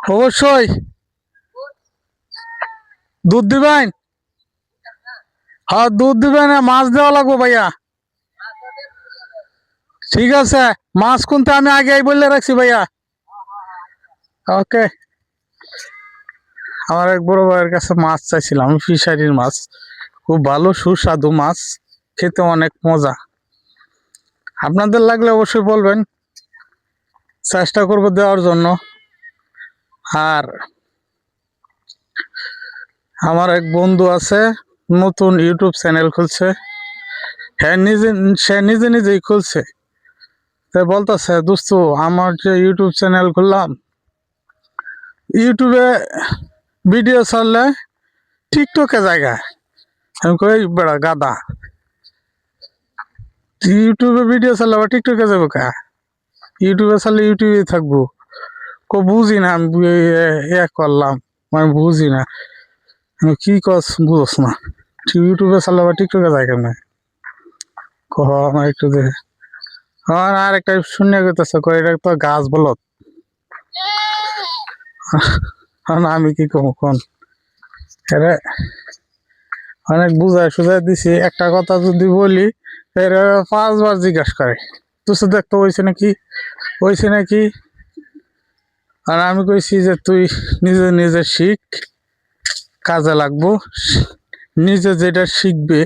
অবশ্যই। দুধ দিবেন? হ্যাঁ দুধ দিবেন মাছ দেওয়া লাগবো ভাইয়া। ঠিক আছে, মাছ কোনটা আমি আগেই বলে রাখছি ভাইয়া। ওকে। আমার এক বড় ভাইয়ের কাছে মাছ চাইছিলাম, ফিশারির মাছ। খুব ভালো, সুস্বাদু মাছ, খেতে অনেক মজা। আপনাদের লাগলে অবশ্যই বলবেন। চেষ্টা করব দেওয়ার জন্য। আর আমার এক বন্ধু আছে, নতুন ইউটিউব চ্যানেল খুলছে। হ্যাঁ নিজে, সে নিজে নিজেই খুলছে। তো বলতেছে, দোস্ত, আমার যে ইউটিউব চ্যানেল খুললাম, ইউটিউবে ভিডিও ছাড়লে টিকটকে জায়গা। আমি কই, বেড়া গাদা, ইউটিউবে ভিডিও ছাড়লে আবার টিকটকে যাব কা? ইউটিউবে ছাড়লে ইউটিউবে থাকব। কো বুঝি না, আমি এ- করলাম। আমি বুঝি না। কি কস, বুঝস না। ইউটিউবে ছাড়লে আবার টিকটকে যায় কেমন? কহ আমার একটু দেখে আমার আর একটা শূন্য করতেছে কয়, এটা তো গাছ বলত আমি কি কম কোন? অনেক বুঝায় সুঝাই দিছি। একটা কথা যদি বলি, এরা পাঁচবার জিজ্ঞাসা করে। তুই দেখতে হয়েছে নাকি? হয়েছে নাকি? আর আমি কইছি যে তুই নিজে নিজে শিখ কাজে লাগবো। নিজে যেটা শিখবে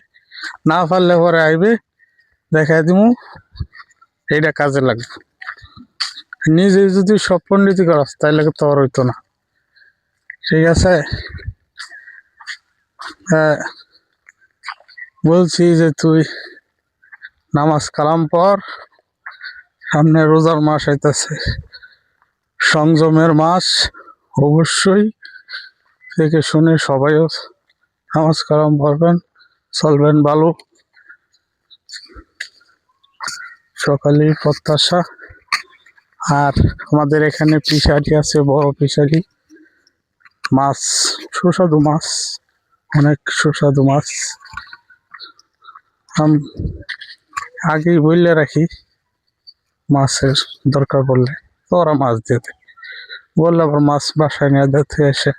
না পারলে পরে আইবে দেখাই দিমু এটা কাজে লাগবে। নিজে যদি সব পণ্ডিতি করাস তাহলে তো আর হইতো না। ঠিক আছে? হ্যাঁ, বলছি যে তুই নামাজ কালাম পর সামনে রোজার মাস আইতাছে। সংযমের মাস, অবশ্যই। দেখে শুনে সবাইও নামাজ কালাম পড়বেন, চলবেন ভালো। সকালে প্রত্যাশা। আর আমাদের এখানে ফিশারি আছে, বড় ফিশারি মাছ, সুস্বাদু মাছ, অনেক সুস্বাদু মাছ। আগেই বললে রাখি। মাছের দরকার পড়লে তো ওরা মাছ দিয়ে দেয় বললে আবার মাছ বাসায় নিয়ে দেখতে এসে।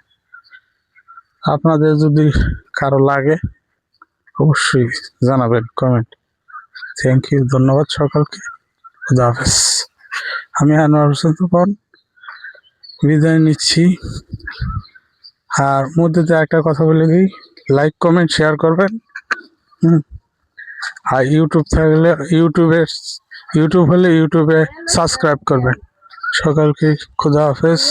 আপনাদের যদি কারও লাগে, অবশ্যই জানাবেন কমেন্ট থ্যাংক ইউ ধন্যবাদ সকলকে। খুদা হাফেজ। আমি আনোয়ার হোসেন তুফান। বিদায় নিচ্ছি। আর মধ্যে একটা কথা বলে দিই। লাইক কমেন্ট শেয়ার করবেন। হুম। আর ইউটিউব থাকলে ইউটিউবে ইউটিউব হলে ইউটিউবে সাবস্ক্রাইব করবেন। সকালকে খুদা হাফেজ।